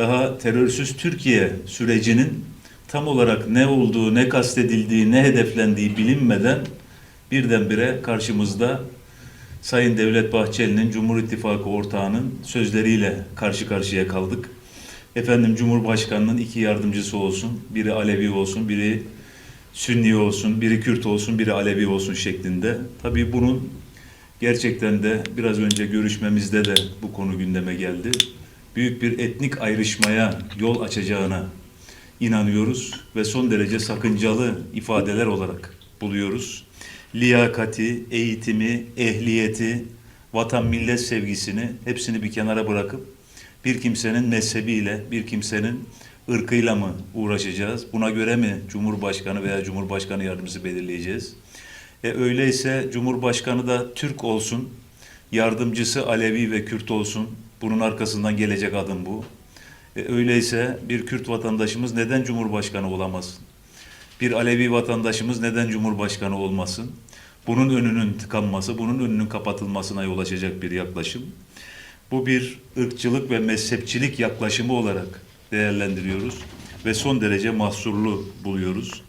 daha terörsüz Türkiye sürecinin tam olarak ne olduğu, ne kastedildiği, ne hedeflendiği bilinmeden birdenbire karşımızda Sayın Devlet Bahçeli'nin Cumhur İttifakı ortağının sözleriyle karşı karşıya kaldık. Efendim Cumhurbaşkanının iki yardımcısı olsun, biri Alevi olsun, biri Sünni olsun, biri Kürt olsun, biri Alevi olsun şeklinde. Tabii bunun gerçekten de biraz önce görüşmemizde de bu konu gündeme geldi. Büyük bir etnik ayrışmaya yol açacağına inanıyoruz ve son derece sakıncalı ifadeler olarak buluyoruz. Liyakati, eğitimi, ehliyeti, vatan millet sevgisini hepsini bir kenara bırakıp bir kimsenin mezhebiyle, bir kimsenin ırkıyla mı uğraşacağız? Buna göre mi Cumhurbaşkanı veya Cumhurbaşkanı yardımcısı belirleyeceğiz? E öyleyse Cumhurbaşkanı da Türk olsun, yardımcısı Alevi ve Kürt olsun. Bunun arkasından gelecek adım bu. E öyleyse bir Kürt vatandaşımız neden Cumhurbaşkanı olamasın? Bir Alevi vatandaşımız neden Cumhurbaşkanı olmasın? Bunun önünün tıkanması, bunun önünün kapatılmasına yol açacak bir yaklaşım. Bu bir ırkçılık ve mezhepçilik yaklaşımı olarak değerlendiriyoruz ve son derece mahsurlu buluyoruz.